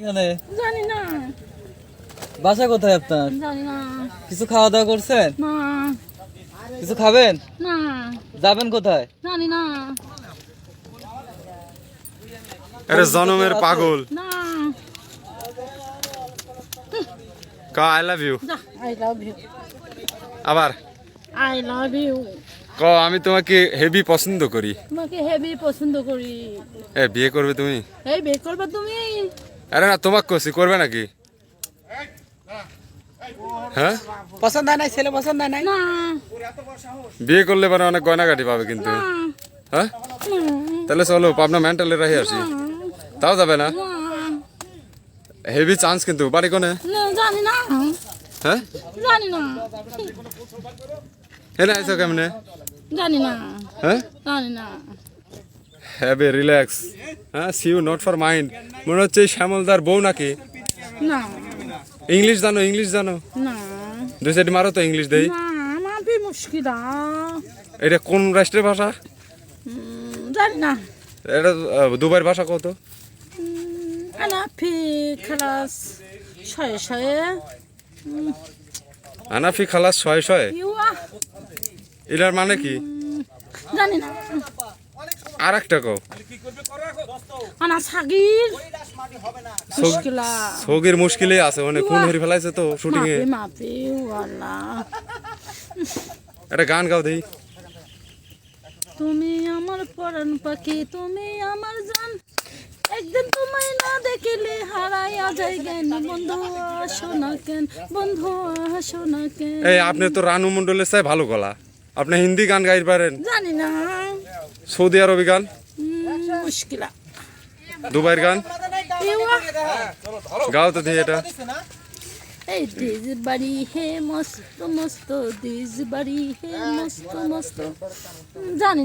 এখানে? জানি না বাসা কোথায় আপনার? জানি না কিছু খাওয়া দাওয়া করছেন? না। কিছু খাবেন? না। যাবেন কোথায়? জানি না আরে জনমের পাগল। না। কা I love you I love you আবার? আই লাভ ইউ ক আমি তোমাকে হেভি পছন্দ করি। তোমাকে হেভি পছন্দ করি। এ বিয়ে করবে তুমি? এই বিয়ে করবে তুমি? আরে না তোমাকে কছি করবে নাকি? হ্যাঁ? পছন্দ হয় নাই ছেলে পছন্দ হয় নাই? না। বিয়ে করলে মানে অনেক গয়নাগাটি পাবে কিন্তু। হ্যাঁ? তাহলে চলো পাবনা মেন্টালে রাহি আসি। তাও যাবে না। হেভি চান্স কিন্তু বাড়ি কোনে? না জানি না। হ্যাঁ? জানি না। এনে আইছো কেমনে? জানি না। হ্যাঁ? জানি না। হ্যাভ এ রিল্যাক্স হ্যাঁ সিউ নট ফর মাইন্ড মনে হচ্ছে শ্যামলদার বউ নাকি? না। ইংলিশ জানো ইংলিশ জানো? না। দুই সাইড মারো তো ইংলিশ দেই। এটা কোন রাষ্ট্রের ভাষা? জানি না। এটা দুবাইয়ের ভাষা কত আনাফি খালাস শয়ে শয়ে। আনাফি খালাস ছয় ছয় এটার মানে কি? জানি না। আর একটা মুশকিলে। আছে মানে কোন হেরি ফেলাইছে তো শুটিং এ একটা গান গাও দেই। তুমি আমার পরাণ পাখি তুমি আমার জান। একদিন তোমায় না দেখিলে হারাইয়া যাই জ্ঞান বন্ধু আসো না কেন? বন্ধু আসো না কেন? এই আপনি তো রানু মন্ডলের চাই ভালো গলা। আপনি হিন্দি গান গাইতে পারেন? জানি না। সৌদি আরবি গান? মুশকিলা। দুবাইয়ের গান? গাও তো এটা। এই দিজ বাড়ি হে মস্ত মস্ত দিজ বাড়ি হে মস্ত মস্ত। জানি